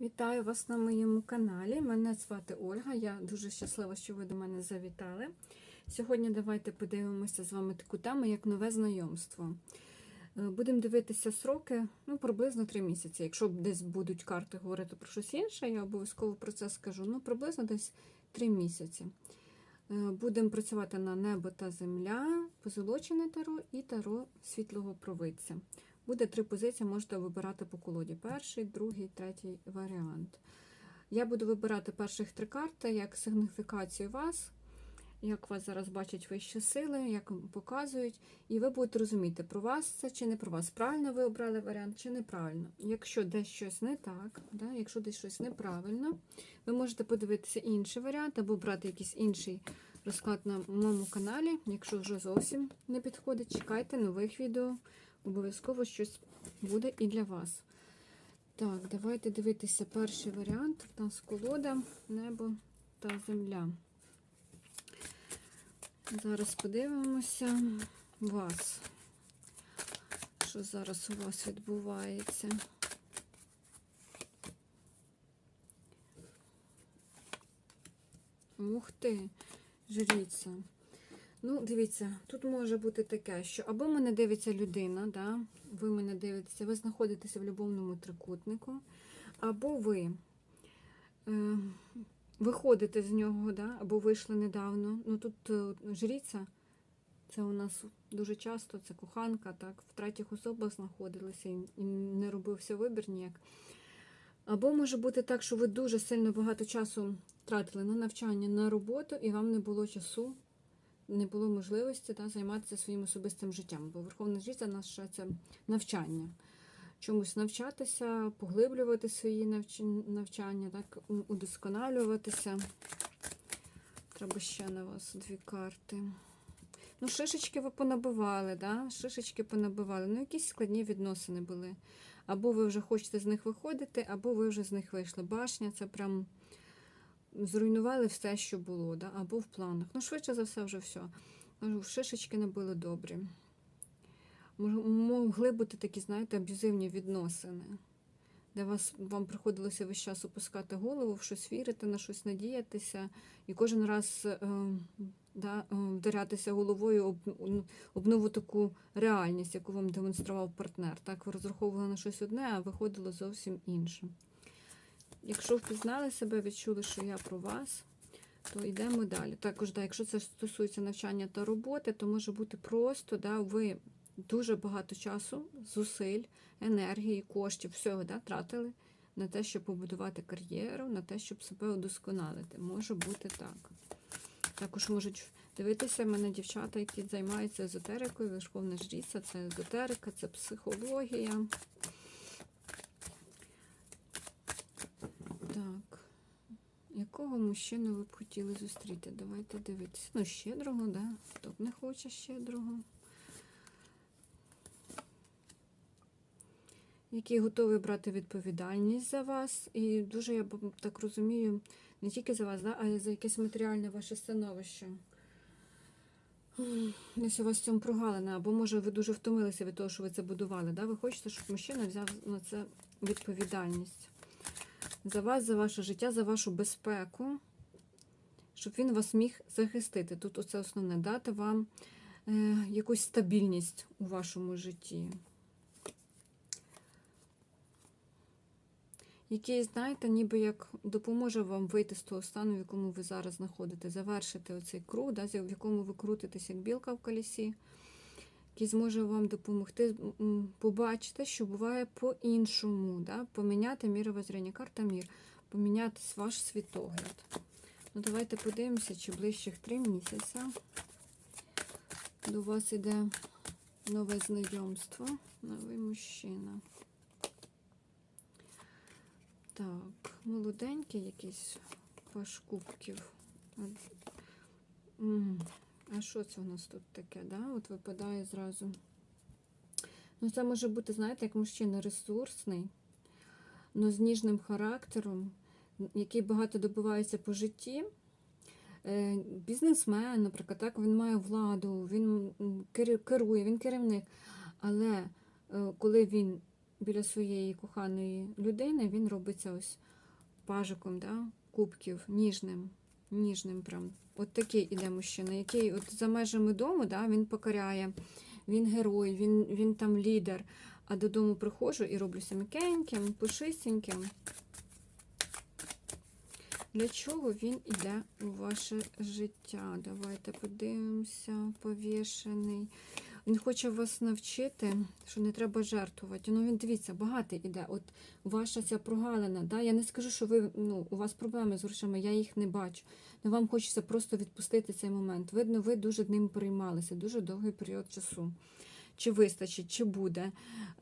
Вітаю вас на моєму каналі. Мене звати Ольга. Я дуже щаслива, що ви до мене завітали. Сьогодні давайте подивимося з вами таку тему, як нове знайомство. Е, Будемо дивитися сроки ну, приблизно 3 місяці. Якщо десь будуть карти говорити про щось інше, я обов'язково про це скажу. Ну, приблизно десь 3 місяці. Е, Будемо працювати на небо та земля, позолочене таро і таро світлого провидця. Буде три позиції, можете вибирати по колоді. Перший, другий, третій варіант. Я буду вибирати перших три карти як сигніфікацію вас, як вас зараз бачать вищі сили, як показують, і ви будете розуміти, про вас це чи не про вас. Правильно ви обрали варіант чи неправильно. Якщо десь щось не так, да, якщо десь щось неправильно, ви можете подивитися інший варіант або брати якийсь інший розклад на моєму каналі. Якщо вже зовсім не підходить, чекайте нових відео. Обов'язково щось буде і для вас. Так, давайте дивитися перший варіант. У нас колода, небо та земля. Зараз подивимося вас. Що зараз у вас відбувається? Ух ти, жріця. Ну, дивіться, тут може бути таке, що або мене дивиться людина, да, ви мене дивитеся, ви знаходитеся в любовному трикутнику, або ви е, виходите з нього, да, або вийшли недавно. Ну тут е, жріця, це у нас дуже часто, це коханка, так, в третіх особах знаходилися і не робився вибір ніяк. Або може бути так, що ви дуже сильно багато часу тратили на навчання, на роботу, і вам не було часу не було можливості та, займатися своїм особистим життям. Бо Верховна Жриця наше це навчання. Чомусь навчатися, поглиблювати свої навчання, так, удосконалюватися. Треба ще на вас дві карти. Ну, шишечки ви понабивали, да? шишечки понабивали. Ну, якісь складні відносини були. Або ви вже хочете з них виходити, або ви вже з них вийшли. Башня це прям зруйнували все, що було, да? або в планах. Ну, швидше за все, вже все. Шишечки не були добрі. Могли бути такі, знаєте, аб'юзивні відносини, де вас, вам приходилося весь час опускати голову, в щось вірити, на щось надіятися, і кожен раз е, да, е, вдарятися головою об, об нову таку реальність, яку вам демонстрував партнер. Так, ви розраховували на щось одне, а виходило зовсім інше. Якщо впізнали себе, відчули, що я про вас, то йдемо далі. Також, да, якщо це стосується навчання та роботи, то може бути просто, да, ви дуже багато часу, зусиль, енергії, коштів, всього да, тратили на те, щоб побудувати кар'єру, на те, щоб себе удосконалити. Може бути так. Також можуть дивитися мене дівчата, які займаються езотерикою, верховна жріця, це езотерика, це психологія. Так. Якого мужчину ви б хотіли зустріти? Давайте дивитися. Ну, щедрого, да? Хто б не хоче щедрого. Який готовий брати відповідальність за вас. І дуже, я так розумію, не тільки за вас, да, а й за якесь матеріальне ваше становище. Десь у вас в цьому прогалина, або може ви дуже втомилися від того, що ви це будували. Да? Ви хочете, щоб мужчина взяв на це відповідальність за вас, за ваше життя, за вашу безпеку, щоб він вас міг захистити. Тут оце основне дати вам е, якусь стабільність у вашому житті. Який, знаєте, ніби як допоможе вам вийти з того стану, в якому ви зараз знаходите, завершити оцей круг, да, в якому ви крутитесь, як білка в колісі, який зможе вам допомогти побачити, що буває по-іншому, да, поміняти міровоззріння, карта мір, поміняти ваш світогляд. Ну, давайте подивимося, чи ближчих три місяця до вас іде нове знайомство, новий мужчина. Так, молоденький якийсь паш кубків. А що це у нас тут таке, да? От випадає зразу. Ну, це може бути, знаєте, як мужчина ресурсний, але з ніжним характером, який багато добивається по житті. Е, Бізнесмен, наприклад, так, він має владу, він керує, він керівник. Але е, коли він біля своєї коханої людини, він робиться ось пажиком, да? кубків, ніжним. Ніжним прям. От такий іде мужчина, який от за межами дому да, він покоряє, він герой, він, він там лідер. А додому приходжу і роблюся м'якеньким, пушистеньким. Для чого він йде у ваше життя? Давайте подивимося, повішений. Він хоче вас навчити, що не треба жертвувати. Ну, він дивіться, багатий іде. От ваша ця прогалина. Да? Я не скажу, що ви ну, у вас проблеми з грошима, я їх не бачу. Ну, вам хочеться просто відпустити цей момент. Видно, ви дуже ним переймалися, дуже довгий період часу. Чи вистачить, чи буде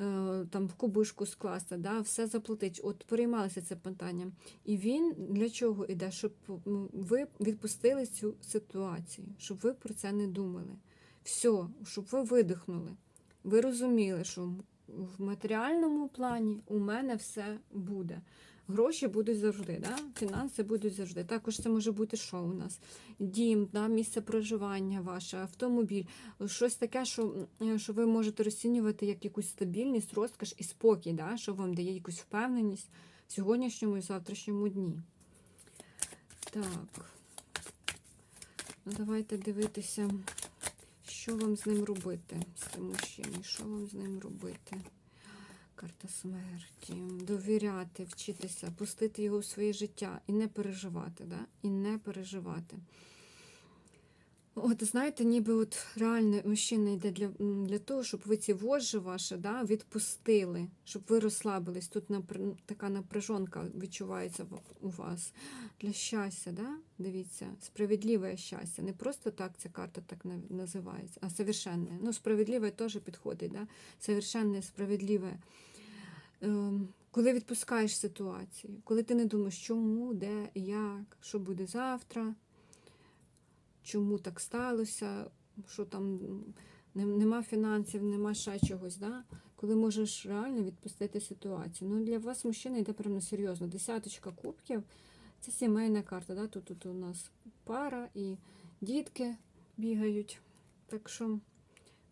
е, там в кубишку скласти, да, все заплатить. От переймалися це питанням. І він для чого іде? Щоб ви відпустили цю ситуацію, щоб ви про це не думали. Все, щоб ви видихнули. Ви розуміли, що в матеріальному плані у мене все буде. Гроші будуть завжди, да? фінанси будуть завжди. Також це може бути що у нас? Дім, да? місце проживання ваше, автомобіль, щось таке, що, що ви можете розцінювати як якусь стабільність, розкаш і спокій, да? що вам дає якусь впевненість в сьогоднішньому і завтрашньому дні. Так. Ну, давайте дивитися, що вам з ним робити, з цим мужчиною, що вам з ним робити. Карта смерті. Довіряти, вчитися, пустити його в своє життя і не переживати. Да? І не переживати. От, знаєте, ніби от реально мужчина йде для, для того, щоб ви ці вожжі ваші да, відпустили, щоб ви розслабились. Тут напр- така напряжонка відчувається у вас. Для щастя, да? дивіться, справедливе щастя. Не просто так ця карта так називається, а совершенне. Ну, справедливе теж підходить. Да? Совершенне, справедливе. Ем, коли відпускаєш ситуацію, коли ти не думаєш, чому, де, як, що буде завтра, чому так сталося, що там нема фінансів, нема ще чогось, да? коли можеш реально відпустити ситуацію. Ну, для вас мужчина йде прямо серйозно. Десяточка кубків це сімейна карта. Да? Тут, тут у нас пара і дітки бігають. Так що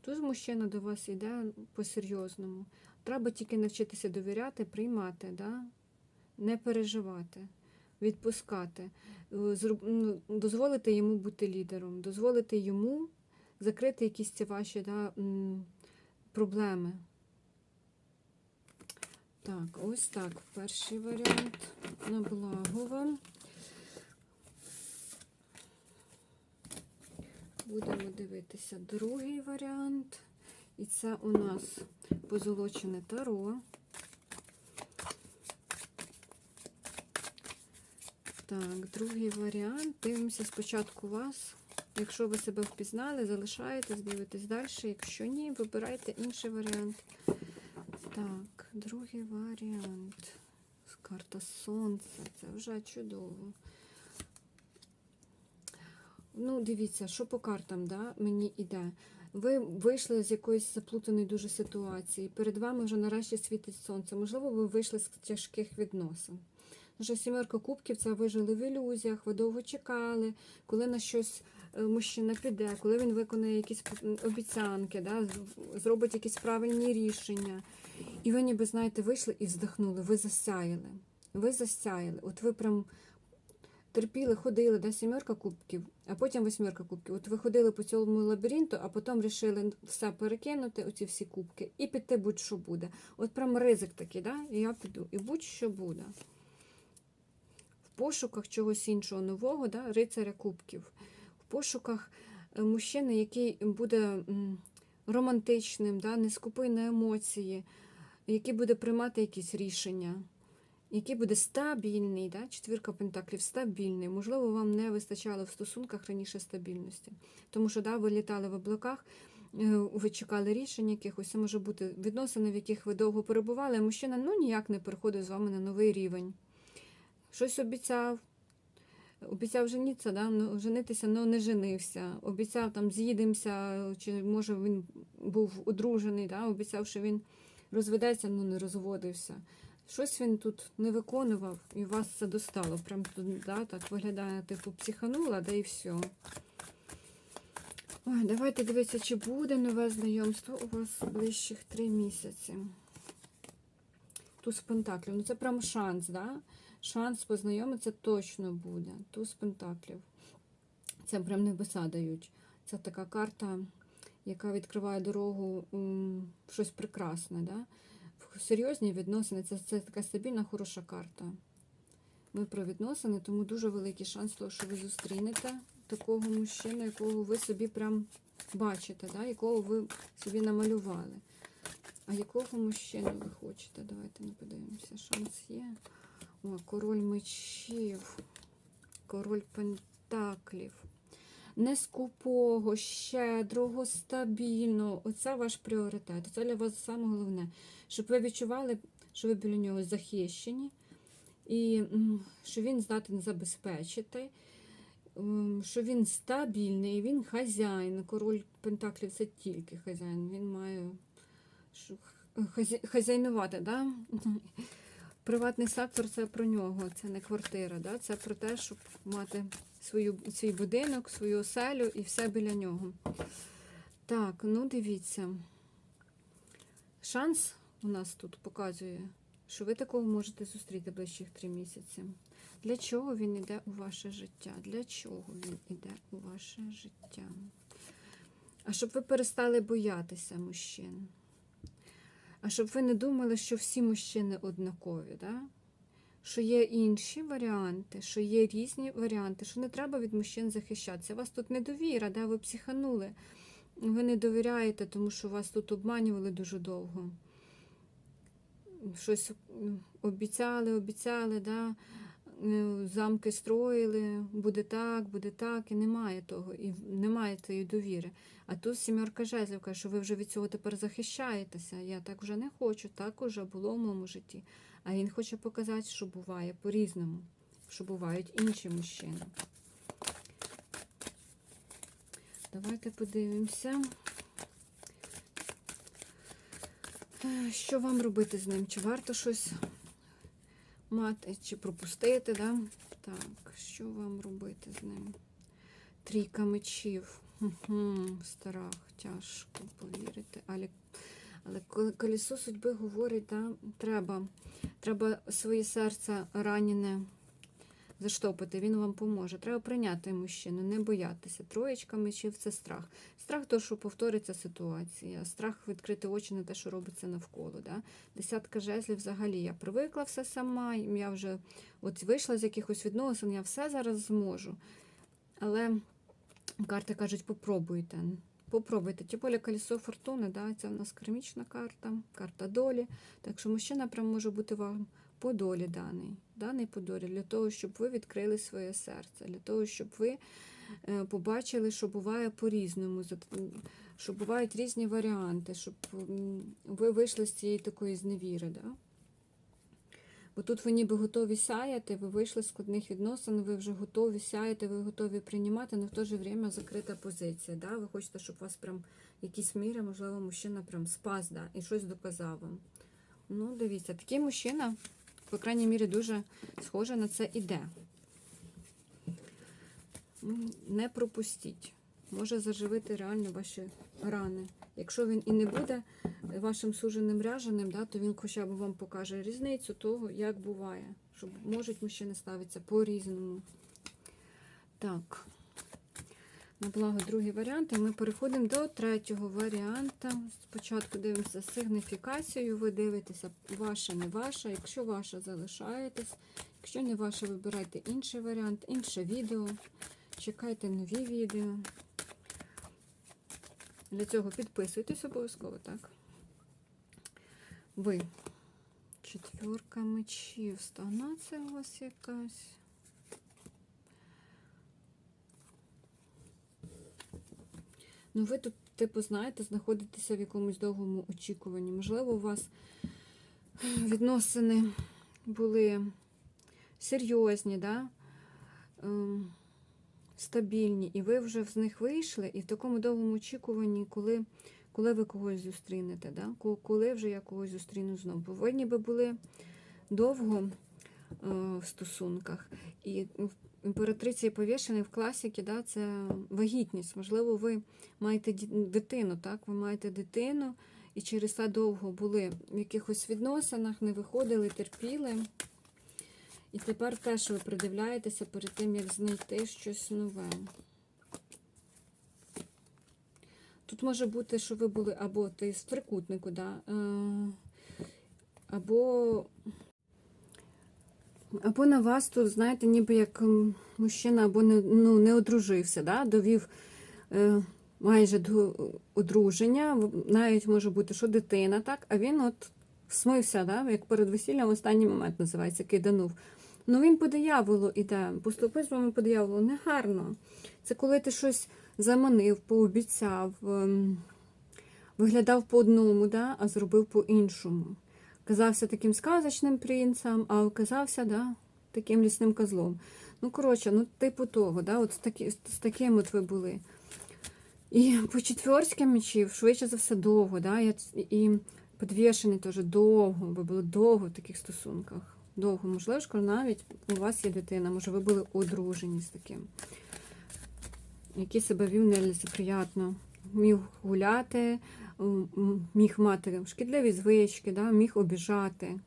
тут мужчина до вас йде по-серйозному. Треба тільки навчитися довіряти, приймати, да? не переживати, відпускати, Е, ну, дозволити йому бути лідером, дозволити йому закрити якісь ці ваші да, проблеми. Так, ось так. Перший варіант на благо вам. Будемо дивитися другий варіант. І це у нас позолочене таро. Так, другий варіант. Дивимося спочатку вас. Якщо ви себе впізнали, залишаєтесь, дивитесь далі. Якщо ні, вибирайте інший варіант. Так, другий варіант. Карта Сонця. Це вже чудово. Ну, дивіться, що по картам да, мені йде. Ви вийшли з якоїсь заплутаної дуже ситуації. Перед вами вже нарешті світить сонце. Можливо, ви вийшли з тяжких відносин. Вже сімерка кубків це ви жили в ілюзіях, ви довго чекали, коли на щось е, мужчина піде, коли він виконає якісь обіцянки, да, зробить якісь правильні рішення. І ви ніби, знаєте, вийшли і вздихнули, ви засяяли. Ви засяяли. От ви прям терпіли, ходили, да, сімерка кубків, а потім восьмерка кубків. От ви ходили по цьому лабіринту, а потім вирішили все перекинути, оці всі кубки, і піти будь-що буде. От прям ризик такий, да? і я піду, і будь-що буде. Пошуках чогось іншого нового, да? рицаря кубків. В пошуках е, мужчини, який буде романтичним, да? не скупий на емоції, який буде приймати якісь рішення який буде стабільний, да? четвірка пентаклів стабільний. Можливо, вам не вистачало в стосунках раніше стабільності. Тому що да, ви літали в облаках, е, ви чекали рішень якихось, це може бути відносини, в яких ви довго перебували, а мужчина ну, ніяк не переходить з вами на новий рівень. Щось обіцяв. Обіцяв женитися, да? ну, женитися, але не женився. Обіцяв там з'їдемося, чи може він був одружений, да? обіцяв, що він розведеться, але не розводився. Щось він тут не виконував, і вас це достало. Прям тут, да, так виглядає, типу, психанула, да і все. Ой, давайте дивитися, чи буде нове знайомство у вас ближчих три місяці. Туз пентаклів. Ну це прям шанс, да? Шанс познайомитися точно буде. Туз пентаклів. Це прям небеса дають. Це така карта, яка відкриває дорогу в щось прекрасне. Да? В серйозні відносини. Це, це така стабільна, хороша карта. Ми про відносини, тому дуже великий шанс того, що ви зустрінете такого мужчину, якого ви собі прям бачите, да? якого ви собі намалювали. А якого мужчину ви хочете? Давайте ми подивимося. Шанс є. Король мечів, король пентаклів. Не скупого, щедрого, стабільного. Оце ваш пріоритет. Це для вас саме головне. Щоб ви відчували, що ви біля нього захищені, і що він здатен забезпечити, що він стабільний, він хазяїн. Король Пентаклів це тільки хазяїн. Він має хазяйнувати. Да? Приватний сектор це про нього, це не квартира. Да? Це про те, щоб мати свою, свій будинок, свою оселю і все біля нього. Так, ну дивіться. Шанс у нас тут показує, що ви такого можете зустріти ближчих три місяці. Для чого він йде у ваше життя? Для чого він йде у ваше життя? А щоб ви перестали боятися мужчин. А щоб ви не думали, що всі мужчини однакові, да? що є інші варіанти, що є різні варіанти, що не треба від мужчин захищатися. У вас тут недовіра, да? ви психанули. Ви не довіряєте, тому що вас тут обманювали дуже довго. Щось обіцяли, обіцяли, да? Е, замки строїли, буде так, буде так, і немає того, і немає цієї довіри. А тут сімерка жезлів каже, що ви вже від цього тепер захищаєтеся. Я так вже не хочу, так уже було в моєму житті. А він хоче показати, що буває по-різному, що бувають інші мужчини. Давайте подивимося. Е, Що вам робити з ним? Чи варто щось мати, чи пропустити, да? Так, що вам робити з ним? Трійка мечів. Угу, страх, тяжко повірити. Але, але коли колесо судьби говорить, да, треба, треба своє серце ранене заштопити, він вам поможе. Треба прийняти мужчину, не боятися. Троєчка мечів це страх. Страх того, що повториться ситуація, страх відкрити очі на те, що робиться навколо. Да? Десятка жезлів взагалі я привикла все сама, я вже от вийшла з якихось відносин, я все зараз зможу. Але карти кажуть, попробуйте. Попробуйте. Тим більше колесо фортуни, да, це в нас кармічна карта, карта долі. Так що мужчина прям може бути вам по долі даний, даний по для того, щоб ви відкрили своє серце, для того, щоб ви е, побачили, що буває по-різному, що бувають різні варіанти, щоб ви вийшли з цієї такої зневіри. Да? Бо тут ви ніби готові сяяти, ви вийшли з складних відносин, ви вже готові сяяти, ви готові приймати, але в то же время закрита позиція. Да? Ви хочете, щоб вас прям в якійсь мірі, можливо, мужчина прям спас да? і щось доказав вам. Ну, дивіться, такий мужчина, по крайній мірі, дуже схоже на це іде. Не пропустіть. Може заживити реально ваші рани. Якщо він і не буде вашим суженим ряженим, да, то він хоча б вам покаже різницю того, як буває. Що можуть мужчини ставитися по-різному. Так. На благо другий варіант. І ми переходимо до третього варіанта. Спочатку дивимося сигніфікацію. Ви дивитеся, ваша, не ваша. Якщо ваша, залишаєтесь. Якщо не ваша, вибирайте інший варіант, інше відео. Чекайте нові відео. Для цього підписуйтесь обов'язково, так? Ви. Четверка мечів. Стагнація у вас якась. Ну, ви тут, типу, знаєте, знаходитеся в якомусь довгому очікуванні. Можливо, у вас відносини були серйозні, да? ем, стабільні, і ви вже з них вийшли, і в такому довгому очікуванні, коли, коли ви когось зустрінете, да? Коли вже я когось зустріну знову. Бо ви ніби були довго е, в стосунках. І в імператриці повішений в класіки, да, це вагітність. Можливо, ви маєте дитину, так? Ви маєте дитину, і через це довго були в якихось відносинах, не виходили, терпіли. І тепер теж ви придивляєтеся перед тим, як знайти щось нове. Тут може бути, що ви були або ти з трикутнику, да? е, або, або на вас тут, знаєте, ніби як мужчина або не, ну, не одружився, да? довів е, майже до одруження, навіть може бути, що дитина, так? а він от смився, да? як перед весіллям останній момент називається, киданув. Ну він по дияволу іде, поступив з вами по дияволу, негарно. Це коли ти щось заманив, пообіцяв, ем, виглядав по одному, да, а зробив по-іншому. Казався таким сказочним принцем, а оказався да, таким лісним козлом. Ну, коротше, ну, типу того, да, от з, такі, з таким от ви були. І по четверським мечів, швидше за все, довго, да, я і підвішений теж довго, ви були довго в таких стосунках. Довго, можливо, навіть у вас є дитина, може, ви були одружені з таким який себе вів нелицеприятно. Міг гуляти, міг мати шкідливі звички, да, міг обіжати.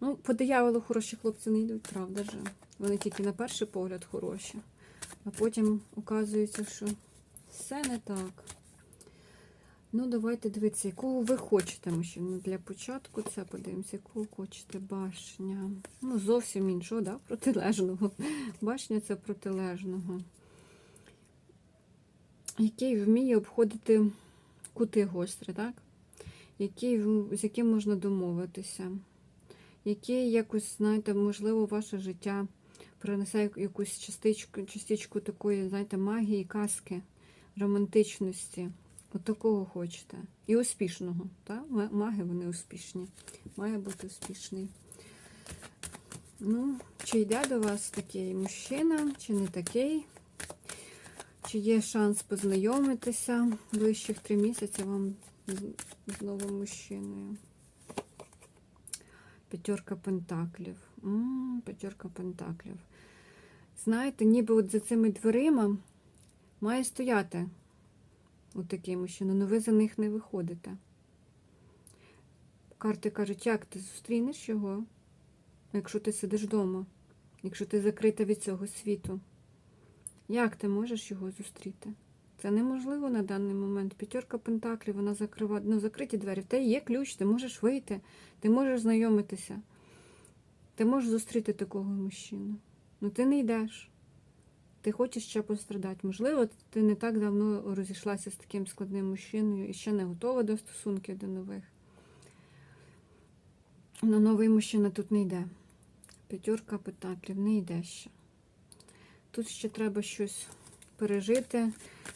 Ну, по дияволу хороші хлопці не йдуть, правда же. Вони тільки на перший погляд хороші, а потім оказується, що все не так. Ну, давайте дивитися, якого ви хочете мужчину. Для початку це подивимося, якого хочете башня. Ну, зовсім іншого, да? протилежного. Башня це протилежного який вміє обходити кути гострі, так? В- з яким можна домовитися, який якось, знаєте, можливо, ваше життя принесе якусь частичку, частичку такої, знаєте, магії, казки, романтичності. От такого хочете. І успішного. Так? Маги вони успішні. Має бути успішний. Ну, чи йде до вас такий мужчина, чи не такий? Чи є шанс познайомитися ближчих три місяці вам з, новим мужчиною? П'ятерка пентаклів. П'ятерка пентаклів. Знаєте, ніби от за цими дверима має стояти от такий мужчина, але ви за них не виходите. Карти кажуть, як ти зустрінеш його, якщо ти сидиш вдома, якщо ти закрита від цього світу. Як ти можеш його зустріти? Це неможливо на даний момент. П'ятерка пентаклів, вона закрива... ну, закриті двері. В тебе є ключ, ти можеш вийти, ти можеш знайомитися. Ти можеш зустріти такого мужчину. Ну ти не йдеш. Ти хочеш ще пострадати. Можливо, ти не так давно розійшлася з таким складним мужчиною і ще не готова до стосунків до нових. Но новий мужчина тут не йде. П'ятерка пентаклів не йде ще. Тут ще треба щось пережити,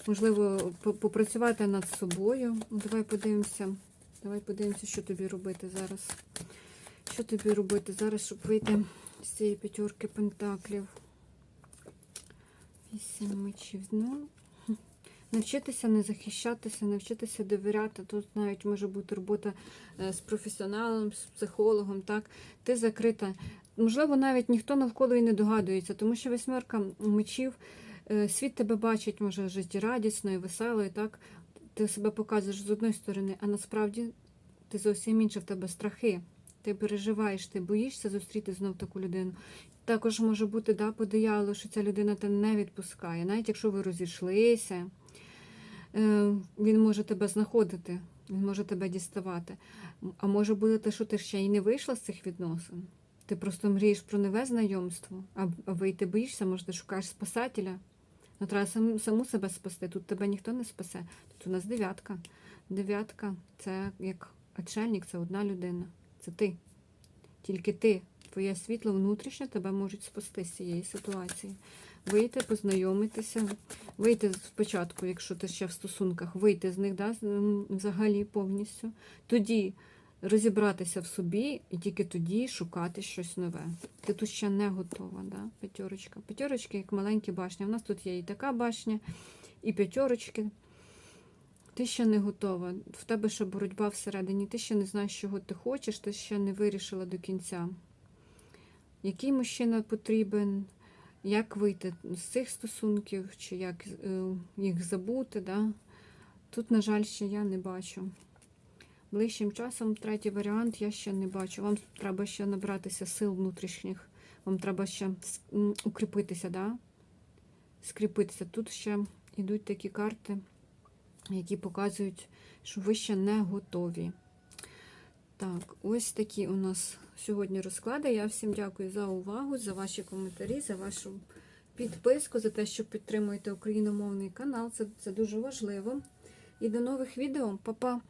можливо, попрацювати над собою. Давай подивимося. Давай подивимося, що тобі робити зараз. Що тобі робити зараз, щоб вийти з цієї п'ятерки пентаклів? Вісім мечів. Ну, навчитися не захищатися, навчитися довіряти. Тут навіть може бути робота е, з професіоналом, з психологом. Так, ти закрита. Можливо, навіть ніхто навколо і не догадується, тому що восьмерка мечів, е, світ тебе бачить, може, життєрадісною, веселою, так? Ти себе показуєш з одної сторони, а насправді ти зовсім інше в тебе страхи. Ти переживаєш, ти боїшся зустріти знов таку людину. Також може бути да, по що ця людина тебе не відпускає. Навіть якщо ви розійшлися, е, він може тебе знаходити, він може тебе діставати. А може бути те, що ти ще й не вийшла з цих відносин. Ти просто мрієш про нове знайомство, а, вийти боїшся, може, ти шукаєш спасателя. Ну, треба саму, саму себе спасти. Тут тебе ніхто не спасе. Тут у нас дев'ятка. Дев'ятка це як отшельник, це одна людина. Це ти. Тільки ти, твоє світло внутрішнє тебе можуть спасти з цієї ситуації. Вийти, познайомитися, вийти спочатку, якщо ти ще в стосунках, вийти з них да, взагалі повністю. Тоді розібратися в собі і тільки тоді шукати щось нове. Ти тут ще не готова, да? п'ятерочка. П'ятерочки, як маленькі башні. У нас тут є і така башня, і п'ятерочки. Ти ще не готова. В тебе ще боротьба всередині. Ти ще не знаєш, чого ти хочеш, ти ще не вирішила до кінця. Який мужчина потрібен, як вийти з цих стосунків, чи як е, їх забути. Да? Тут, на жаль, ще я не бачу. Ближчим часом третій варіант я ще не бачу. Вам треба ще набратися сил внутрішніх. Вам треба ще укріпитися, да? скріпитися. Тут ще йдуть такі карти, які показують, що ви ще не готові. Так, ось такі у нас сьогодні розклади. Я всім дякую за увагу, за ваші коментарі, за вашу підписку, за те, що підтримуєте україномовний канал. Це, це дуже важливо. І до нових відео. Па-па!